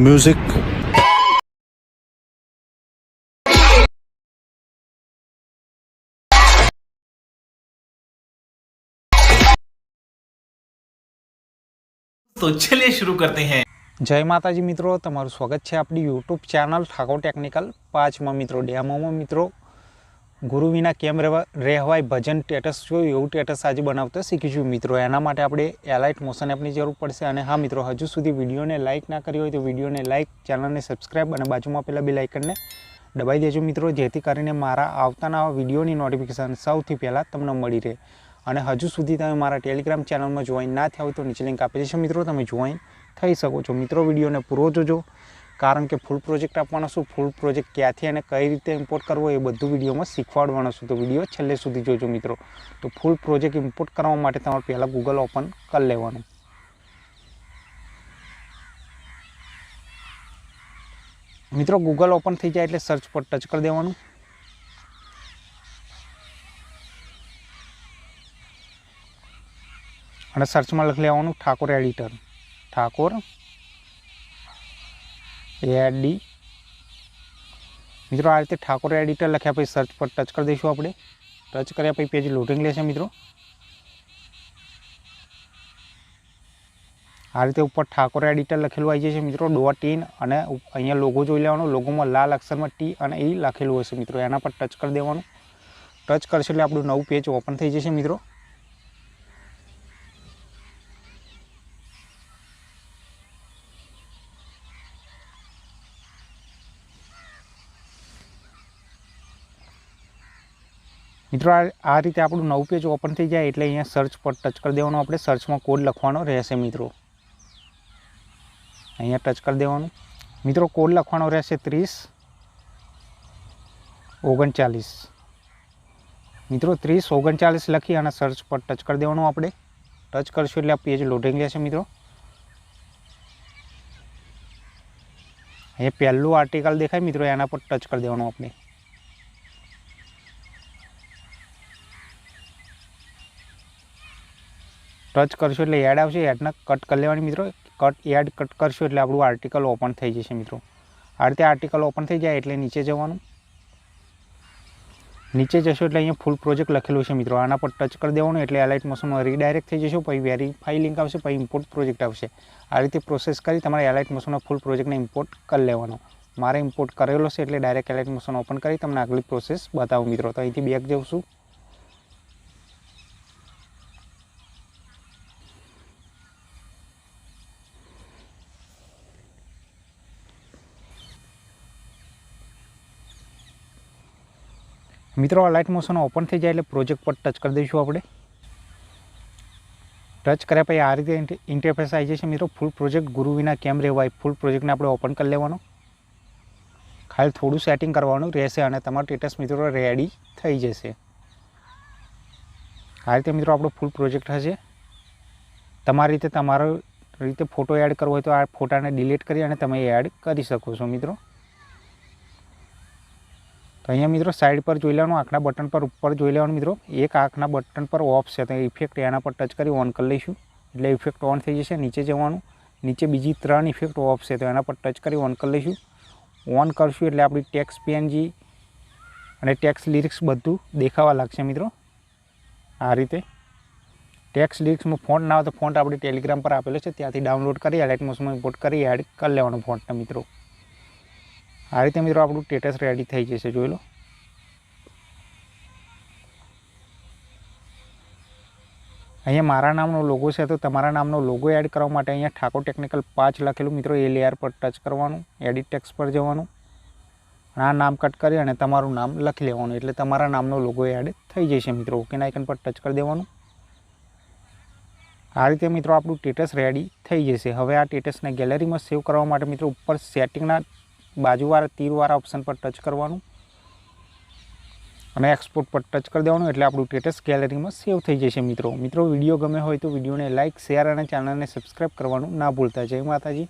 Music तो चलिए शुरू करते हैं। जय माताजी मित्रों तमारू स्वागत है अपनी यूट्यूब चैनल ठाकुर टेक्निकल पाँच मित्रों डेमो मित्रों। ગુરુ વિના કેમ રહેવા રહેવાય ભજન ટેટસ જોયું, એવું ટેટસ આજે બનાવતા શીખીશું મિત્રો. એના માટે આપણે એલાઇટ મોશન એપની જરૂર પડશે અને હા મિત્રો, હજુ સુધી વિડીયોને લાઇક ના કરી હોય તો વિડીયોને લાઇક ચેનલને સબસ્ક્રાઈબ અને બાજુમાં પેલા બે લાઇકનને દબાઈ દેજો મિત્રો, જેથી કરીને મારા આવતાના વિડીયોની નોટિફિકેશન સૌથી પહેલાં તમને મળી રહે. અને હજુ સુધી તમે મારા ટેલિગ્રામ ચેનલમાં જોઈન ના થયા હોય તો નીચે લિંક આપી છે મિત્રો, તમે જોઈન થઈ શકો છો. મિત્રો, વિડીયોને પૂરો જોજો. કારણ કે ફૂલ પ્રોજેક્ટ આપવાનો છું ફૂલ પ્રોજેક્ટ ક્યાંથી અને કઈ રીતે ઇમ્પોર્ટ કરવો એ બધું વિડીયોમાં શીખવાડવાનો છું. તો વીડિયો છેલ્લે સુધી જોજો મિત્રો. તો ફૂલ પ્રોજેક્ટ ઇમ્પોર્ટ કરવા માટે તમારે પહેલાં ગૂગલ ઓપન કરી લેવાનું. મિત્રો ગૂગલ ઓપન થઈ જાય એટલે સર્ચ પર ટચ કરી દેવાનું. અને સર્ચમાં લખી લેવાનું ઠાકોર એડિટર ઠાકોર એડી મિત્રો, આ રીતે ઠાકોર એડિટર લખ્યા પછી સર્ચ પર ટચ કરી દઈશું આપણે. ટચ કર્યા પછી પેજ લોડિંગ લેશે મિત્રો. આ રીતે ઉપર ઠાકોર એડિટર લખેલું આવી જશે મિત્રો ડોટ ઇન અને અહીંયા લોગો જોઈ લેવાનો. લોગોમાં લાલ અક્ષરમાં ટી અને ઈ લખેલું હશે મિત્રો. એના પર ટચ કરી દેવાનું. ટચ કરશે એટલે આપણું નવું પેજ ઓપન થઈ જશે મિત્રો. મિત્રો, આ આ રીતે આપણું નવું પેજ ઓપન થઈ જાય એટલે અહીંયા સર્ચ પર ટચ કરી દેવાનું. આપણે સર્ચમાં કોડ લખવાનો રહેશે મિત્રો. અહીંયા ટચ કરી દેવાનું. મિત્રો કોડ લખવાનો રહેશે ત્રીસ, ઓગણચાલીસ. મિત્રો, ત્રીસ, ઓગણચાલીસ લખી અને સર્ચ પર ટચ કરી દેવાનું આપણે. ટચ કરશું એટલે આ પેજ લોડિંગ લેશે મિત્રો. અહીંયા પહેલું આર્ટિકલ દેખાય, મિત્રો. એના પર ટચ કરી દેવાનું આપણે. ટચ કરશો એટલે એડ આવશે. એડના કટ કરી લેવાની મિત્રો. કટ એડ કટ કરશો એટલે આપણું આર્ટિકલ ઓપન થઈ જશે મિત્રો. આ રીતે આર્ટિકલ ઓપન થઈ જાય એટલે નીચે જવાનું. નીચે જશો એટલે અહીંયા ફૂલ પ્રોજેક્ટ લખેલું છે મિત્રો. આના પર ટચ કરી દેવાનું એટલે એલાઇટ મોશનમાં રીડાયરેક્ટ થઈ જશો, પછી વેરીફાઈ લિંક આવશે, પછી ઇમ્પોર્ટ પ્રોજેક્ટ આવશે. આ રીતે પ્રોસેસ કરી તમારે એલાઇટ મોશનના ફૂલ પ્રોજેક્ટને ઇમ્પોર્ટ કરી લેવાનો. મારે ઇમ્પોર્ટ કરેલો છે એટલે ડાયરેક્ટ એલાઇટ મોશન ઓપન કરી તમને આગલી પ્રોસેસ બતાવું મિત્રો. તો અહીંથી બેક જઉં છું. મિત્રો, આ લાઇટ મોશન ઓપન થઈ જાય એટલે પ્રોજેક્ટ પર ટચ કરી દઈશું આપણે. ટચ કર્યા પછી આ રીતે ઇન્ટરફેસ આવી જશે મિત્રો. ફૂલ પ્રોજેક્ટ ગુરુ વિના કેમ રહેવાય? ફૂલ પ્રોજેક્ટને આપણે ઓપન કરી લેવાનો. ખાલી થોડું સેટિંગ કરવાનું રહેશે અને તમારો સ્ટેટસ મિત્રો રેડી થઈ જશે. આ રીતે મિત્રો આપણો ફૂલ પ્રોજેક્ટ હશે. તમારી રીતે તમારો રીતે ફોટો એડ કરવો હોય તો આ ફોટાને ડિલીટ કરી અને તમે એડ કરી શકો છો મિત્રો. તો અહીંયા મિત્રો સાઈડ પર જોઈ લેવાનું, આંખના બટન પર ઉપર જોઈ લેવાનું મિત્રો. એક આંખના બટન પર ઓફ છે, તો ઇફેક્ટ એના પર ટચ કરી ઓન કરી લઈશું. એટલે ઇફેક્ટ ઓન થઈ જશે, નીચે જવાનું. નીચે બીજી ત્રણ ઇફેક્ટ ઓફ છે, તો એના પર ટચ કરી ઓન કરી લઈશું. ઓન કરશું એટલે આપણી ટેક્સ પીએનજી અને ટેક્સ લિરિક્સ બધું દેખાવા લાગશે મિત્રો. આ રીતે. ટેક્સ લિરિક્સમાં ફોન્ટ ના હોય તો ફોન્ટ આપણે ટેલિગ્રામ પર આપેલો છે, ત્યાંથી ડાઉનલોડ કરી એલાઇટ મોશનમાં ઇમ્પોર્ટ કરી એડ કરી લેવાનો ફોન્ટને મિત્રો. આ રીતે મિત્રો આપણું સ્ટેટસ રેડી થઈ જશે, જોઈ લો. અહીંયા મારા નામનો લોગો છે, તો તમારા નામનો લોગો એડ કરવા માટે અહીંયા ઠાકોર ટેકનિકલ પાંચ લખેલું મિત્રો, એ લેયર પર ટચ કરવાનું એડિટ ટેક્સ પર જવાનું. અને આ નામ કટ કરી અને તમારું નામ લખી લેવાનું, એટલે તમારા નામનો લોગો એડ થઈ જશે મિત્રો ઓકેના આઇકન પર ટચ કરી દેવાનું. આ રીતે મિત્રો આપણું સ્ટેટસ રેડી થઈ જશે. હવે આ સ્ટેટસને ગેલેરીમાં સેવ કરવા માટે મિત્રો, ઉપર સેટિંગના બાજુવાળા તીરવાળા ઓપ્શન પર ટચ કરવાનું અને એક્સપોર્ટ પર ટચ કરી દેવાનું એટલે આપણું સ્ટેટસ ગેલેરીમાં સેવ થઈ જશે મિત્રો. મિત્રો વીડિયો ગમે હોય તો વિડીયોને લાઇક શેર અને ચેનલને સબસ્ક્રાઈબ કરવાનું ના ભૂલતા. જય માતાજી.